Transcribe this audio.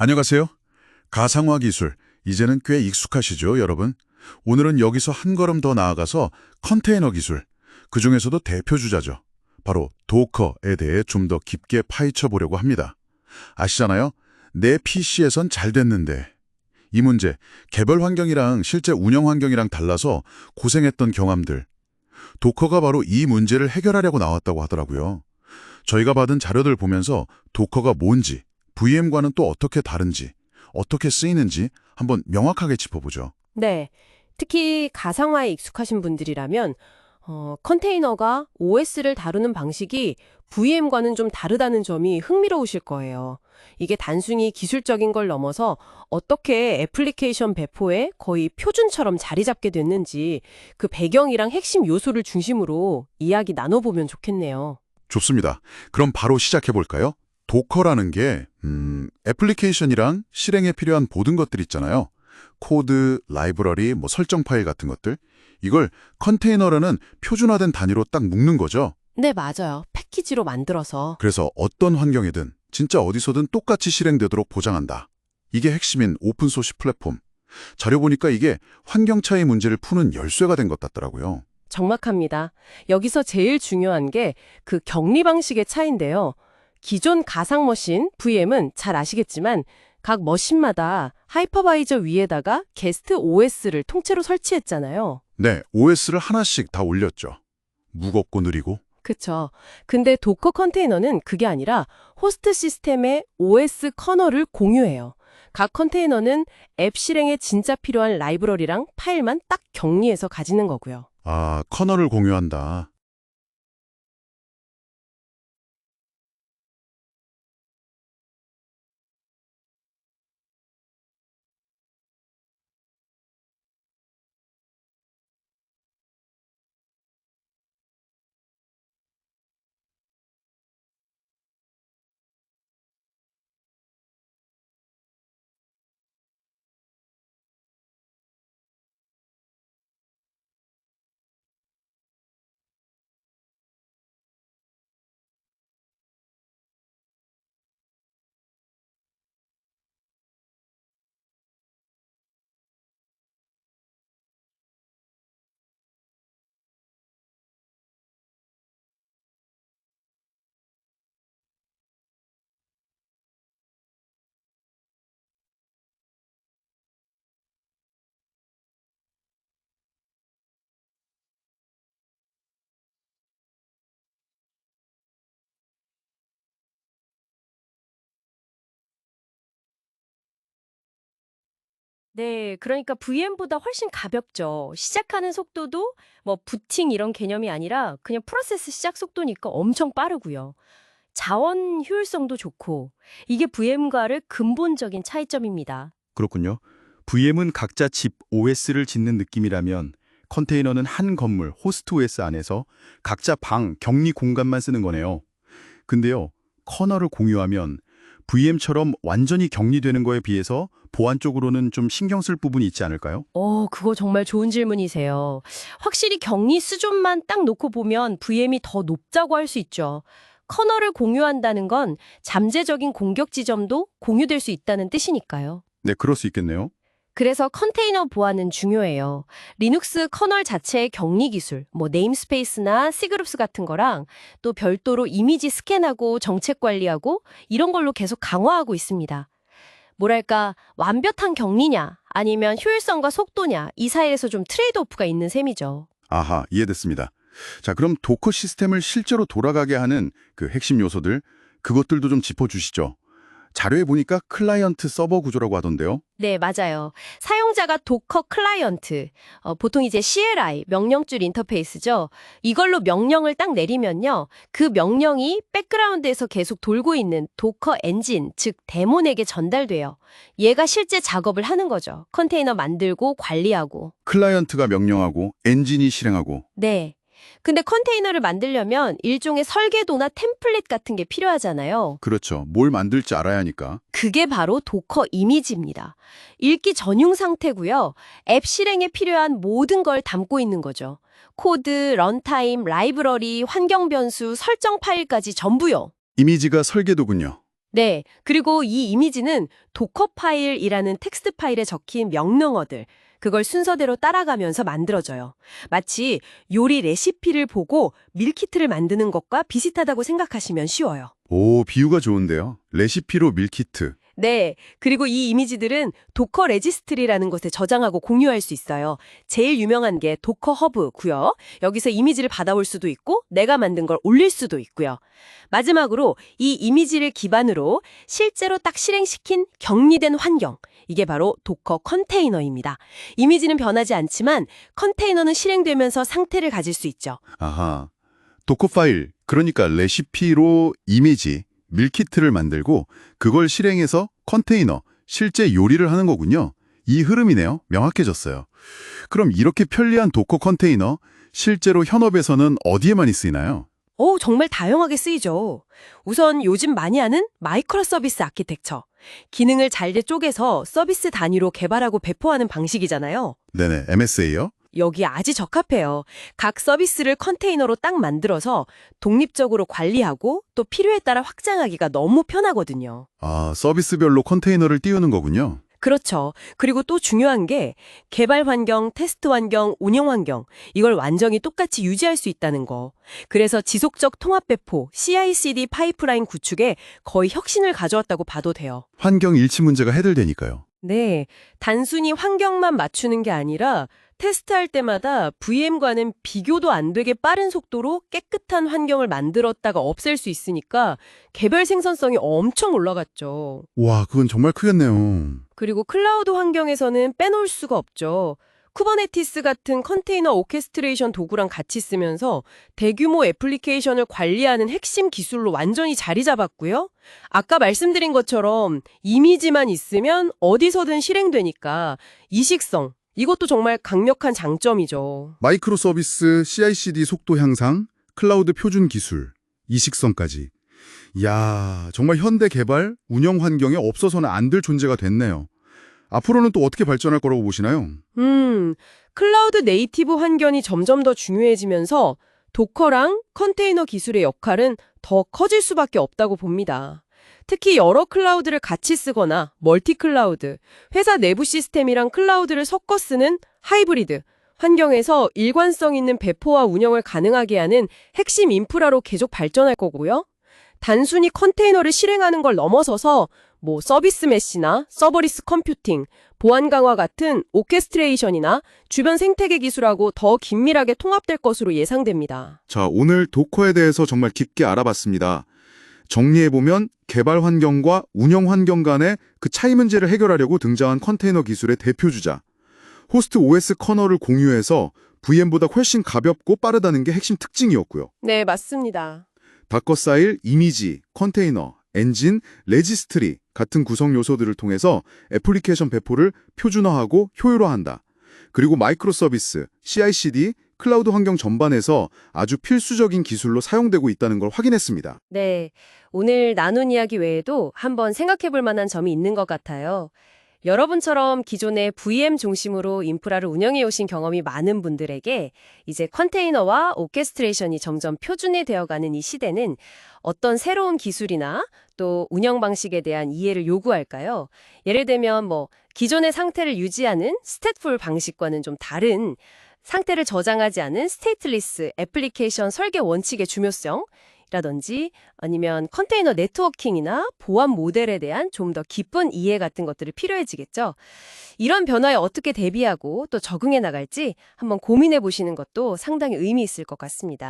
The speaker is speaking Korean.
안녕하세요. 가상화 기술, 이제는 꽤 익숙하시죠, 여러분? 오늘은 여기서 한 걸음 더 나아가서 컨테이너 기술, 그 중에서도 대표 주자죠. 바로 도커에 대해 좀 더 깊게 파헤쳐 보려고 합니다. 아시잖아요? 내 PC에선 잘 됐는데. 이 문제, 개별 환경이랑 실제 운영 환경이랑 달라서 고생했던 경험들. 도커가 바로 이 문제를 해결하려고 나왔다고 하더라고요. 저희가 받은 자료들 보면서 도커가 뭔지, VM과는 또 어떻게 다른지, 어떻게 쓰이는지 한번 명확하게 짚어보죠. 네. 특히 가상화에 익숙하신 분들이라면 어, 컨테이너가 OS를 다루는 방식이 VM과는 좀 다르다는 점이 흥미로우실 거예요. 이게 단순히 기술적인 걸 넘어서 어떻게 애플리케이션 배포에 거의 표준처럼 자리 잡게 됐는지 그 배경이랑 핵심 요소를 중심으로 이야기 나눠보면 좋겠네요. 좋습니다. 그럼 바로 시작해 볼까요? 도커라는 게 음, 애플리케이션이랑 실행에 필요한 모든 것들 있잖아요. 코드, 라이브러리, 뭐 설정 파일 같은 것들. 이걸 컨테이너라는 표준화된 단위로 딱 묶는 거죠. 네, 맞아요. 패키지로 만들어서. 그래서 어떤 환경이든 진짜 어디서든 똑같이 실행되도록 보장한다. 이게 핵심인 오픈소시 플랫폼. 자료 보니까 이게 환경 차이 문제를 푸는 열쇠가 된 것 같더라고요. 정확합니다. 여기서 제일 중요한 게 그 격리 방식의 차이인데요. 기존 가상 머신 VM은 잘 아시겠지만 각 머신마다 하이퍼바이저 위에다가 게스트 OS를 통째로 설치했잖아요. 네, OS를 하나씩 다 올렸죠. 무겁고 느리고. 그쵸. 근데 도커 컨테이너는 그게 아니라 호스트 시스템의 OS 커널을 공유해요. 각 컨테이너는 앱 실행에 진짜 필요한 라이브러리랑 파일만 딱 격리해서 가지는 거고요. 아, 커널을 공유한다. 네, 그러니까 VM보다 훨씬 가볍죠. 시작하는 속도도 뭐 부팅 이런 개념이 아니라 그냥 프로세스 시작 속도니까 엄청 빠르고요. 자원 효율성도 좋고 이게 VM과를 근본적인 차이점입니다. 그렇군요. VM은 각자 집 OS를 짓는 느낌이라면 컨테이너는 한 건물 호스트 OS 안에서 각자 방, 격리 공간만 쓰는 거네요. 근데요, 커널을 공유하면 VM처럼 완전히 격리되는 거에 비해서 보안 쪽으로는 좀 신경 쓸 부분이 있지 않을까요? 어, 그거 정말 좋은 질문이세요. 확실히 격리 수준만 딱 놓고 보면 VM이 더 높다고 할 수 있죠. 커널을 공유한다는 건 잠재적인 공격 지점도 공유될 수 있다는 뜻이니까요. 네, 그럴 수 있겠네요. 그래서 컨테이너 보안은 중요해요. 리눅스 커널 자체의 격리 기술, 뭐 네임스페이스나 시그룹스 같은 거랑 또 별도로 이미지 스캔하고 정책 관리하고 이런 걸로 계속 강화하고 있습니다. 뭐랄까 완벽한 격리냐 아니면 효율성과 속도냐 이 사이에서 좀 트레이드오프가 있는 셈이죠. 아하, 이해됐습니다. 자, 그럼 도커 시스템을 실제로 돌아가게 하는 그 핵심 요소들, 그것들도 좀 짚어주시죠. 자료에 보니까 클라이언트 서버 구조라고 하던데요. 네, 맞아요. 사용자가 도커 클라이언트, 어, 보통 이제 CLI, 명령줄 인터페이스죠. 이걸로 명령을 딱 내리면요. 그 명령이 백그라운드에서 계속 돌고 있는 도커 엔진, 즉 데몬에게 전달돼요. 얘가 실제 작업을 하는 거죠. 컨테이너 만들고 관리하고. 클라이언트가 명령하고 엔진이 실행하고 네. 근데 컨테이너를 만들려면 일종의 설계도나 템플릿 같은 게 필요하잖아요. 그렇죠. 뭘 만들지 알아야 하니까. 그게 바로 도커 이미지입니다. 읽기 전용 상태고요. 앱 실행에 필요한 모든 걸 담고 있는 거죠. 코드, 런타임, 라이브러리, 환경 변수, 설정 파일까지 전부요. 이미지가 설계도군요. 네, 그리고 이 이미지는 도커 파일이라는 텍스트 파일에 적힌 명령어들, 그걸 순서대로 따라가면서 만들어져요. 마치 요리 레시피를 보고 밀키트를 만드는 것과 비슷하다고 생각하시면 쉬워요. 오, 비유가 좋은데요. 레시피로 밀키트. 네, 그리고 이 이미지들은 도커 레지스트리라는 곳에 저장하고 공유할 수 있어요. 제일 유명한 게 도커 허브고요. 여기서 이미지를 받아올 수도 있고 내가 만든 걸 올릴 수도 있고요. 마지막으로 이 이미지를 기반으로 실제로 딱 실행시킨 격리된 환경, 이게 바로 도커 컨테이너입니다. 이미지는 변하지 않지만 컨테이너는 실행되면서 상태를 가질 수 있죠. 아하. 도커 파일, 그러니까 레시피로 이미지, 밀키트를 만들고 그걸 실행해서 컨테이너, 실제 요리를 하는 거군요. 이 흐름이네요. 명확해졌어요. 그럼 이렇게 편리한 도커 컨테이너, 실제로 현업에서는 어디에 많이 쓰이나요? 오, 정말 다양하게 쓰이죠. 우선 요즘 많이 하는 마이크로 서비스 아키텍처. 기능을 잘게 쪼개서 서비스 단위로 개발하고 배포하는 방식이잖아요. 네네, MSA요? 여기 아주 적합해요. 각 서비스를 컨테이너로 딱 만들어서 독립적으로 관리하고 또 필요에 따라 확장하기가 너무 편하거든요. 아, 서비스별로 컨테이너를 띄우는 거군요. 그렇죠. 그리고 또 중요한 게 개발 환경, 테스트 환경, 운영 환경 이걸 완전히 똑같이 유지할 수 있다는 거. 그래서 지속적 통합 배포, CI/CD 파이프라인 구축에 거의 혁신을 가져왔다고 봐도 돼요. 환경 일치 문제가 해결되니까요. 네, 단순히 환경만 맞추는 게 아니라 테스트할 때마다 VM과는 비교도 안 되게 빠른 속도로 깨끗한 환경을 만들었다가 없앨 수 있으니까 개별 생산성이 엄청 올라갔죠. 와, 그건 정말 크겠네요. 그리고 클라우드 환경에서는 빼놓을 수가 없죠. 쿠버네티스 같은 컨테이너 오케스트레이션 도구랑 같이 쓰면서 대규모 애플리케이션을 관리하는 핵심 기술로 완전히 자리 잡았고요. 아까 말씀드린 것처럼 이미지만 있으면 어디서든 실행되니까 이식성, 이것도 정말 강력한 장점이죠. 마이크로 서비스, CI/CD 속도 향상, 클라우드 표준 기술, 이식성까지. 이야, 정말 현대 개발, 운영 환경에 없어서는 안 될 존재가 됐네요. 앞으로는 또 어떻게 발전할 거라고 보시나요? 음, 클라우드 네이티브 환경이 점점 더 중요해지면서 도커랑 컨테이너 기술의 역할은 더 커질 수밖에 없다고 봅니다. 특히 여러 클라우드를 같이 쓰거나 멀티 클라우드, 회사 내부 시스템이랑 클라우드를 섞어 쓰는 하이브리드, 환경에서 일관성 있는 배포와 운영을 가능하게 하는 핵심 인프라로 계속 발전할 거고요. 단순히 컨테이너를 실행하는 걸 넘어서서 뭐 서비스 메시나 서버리스 컴퓨팅, 보안 강화 같은 오케스트레이션이나 주변 생태계 기술하고 더 긴밀하게 통합될 것으로 예상됩니다. 자, 오늘 도커에 대해서 정말 깊게 알아봤습니다. 정리해보면 개발 환경과 운영 환경 간의 그 차이 문제를 해결하려고 등장한 컨테이너 기술의 대표주자. 호스트 OS 커널을 공유해서 VM보다 훨씬 가볍고 빠르다는 게 핵심 특징이었고요. 네, 맞습니다. 다커 사일, 이미지, 컨테이너, 엔진, 레지스트리 같은 구성 요소들을 통해서 애플리케이션 배포를 표준화하고 효율화한다. 그리고 마이크로 서비스, CI/CD, 클라우드 환경 전반에서 아주 필수적인 기술로 사용되고 있다는 걸 확인했습니다. 네, 오늘 나눈 이야기 외에도 한번 생각해 볼 만한 점이 있는 것 같아요. 여러분처럼 기존의 VM 중심으로 인프라를 운영해 오신 경험이 많은 분들에게 이제 컨테이너와 오케스트레이션이 점점 표준이 되어가는 이 시대는 어떤 새로운 기술이나 또 운영 방식에 대한 이해를 요구할까요? 예를 들면 뭐 기존의 상태를 유지하는 스탯풀 방식과는 좀 다른 상태를 저장하지 않은 스테이트리스 애플리케이션 설계 원칙의 중요성 라든지 아니면 컨테이너 네트워킹이나 보안 모델에 대한 좀 더 깊은 이해 같은 것들이 필요해지겠죠. 이런 변화에 어떻게 대비하고 또 적응해 나갈지 한번 고민해 보시는 것도 상당히 의미 있을 것 같습니다.